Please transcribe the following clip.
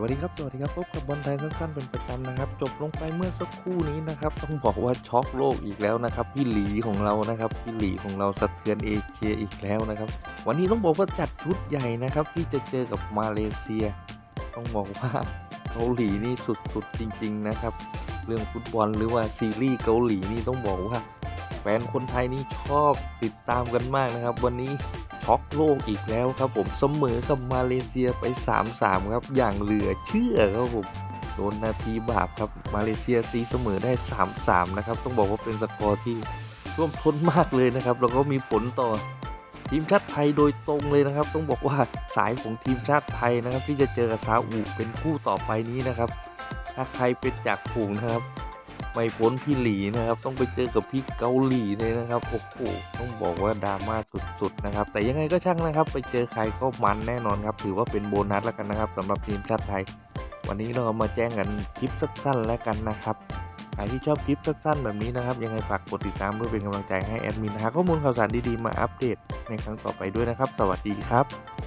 วัสดีครับสวัสดีครับพบกับบอลไทยสั้นๆเป็นประจำนะครับ จบลงไปเมื่อสักครู่นี้นะครับ ต้องบอกว่าช็อกโลกอีกแล้วนะครับพี่หลีของเรานะครับพี่หลีของเราสะเทือนเอเชียอีกแล้วนะครับ วันนี้ต้องบอกว่าจัดชุดใหญ่นะครับ ที่จะเจอกับมาเลเซีย ต้องบอกว่าเกาหลีนี่สุดๆจริง ๆนะครับ เรื่องฟุตบอลหรือว่าซีรีส์เกาหลีนี่ต้องบอกว่าแฟนคนไทยนี่ชอบติดตามกันมากนะครับ วันนี้ ช็อกโลกอีกแล้วครับผมเสมอกับมาเลเซียไป 3-3 ครับ อย่างเหลือเชื่อครับผมโดนนาทีบาปครับมาเลเซียตีเสมอได้ 3-3 นะครับ ต้องบอกว่าเป็นสกอร์ที่ร่วมท้นมากเลยนะครับ แล้วก็มีผลต่อทีมชาติไทยโดยตรงเลยนะครับ ต้องบอกว่าสายของทีมชาติไทยนะครับ ที่จะเจอกับซาอุเป็นคู่ต่อไปนี้นะครับ ถ้าใครเป็นจากฝูงนะครับ ไม่พ้นพี่หลีนะครับ ต้องไปเจอกับพี่เกาหลีเลยนะครับโอ้โหต้องบอกว่าดราม่าสุดๆนะครับ แต่ยังไงก็ช่างนะครับ ไปเจอใครก็มันแน่นอนครับ ถือว่าเป็นโบนัสแล้วกันนะครับสำหรับทีมชาติไทย วันนี้เรามาแจ้งกันคลิปสั้นๆแล้วกันนะครับใครที่ชอบคลิปสั้นๆ แบบนี้นะครับ ยังไงฝากกดติดตามเพื่อเป็นกำลังใจให้แอดมินหาข้อมูลข่าวสารดีๆ มาอัปเดตในครั้งต่อไปด้วยนะครับ สวัสดีครับ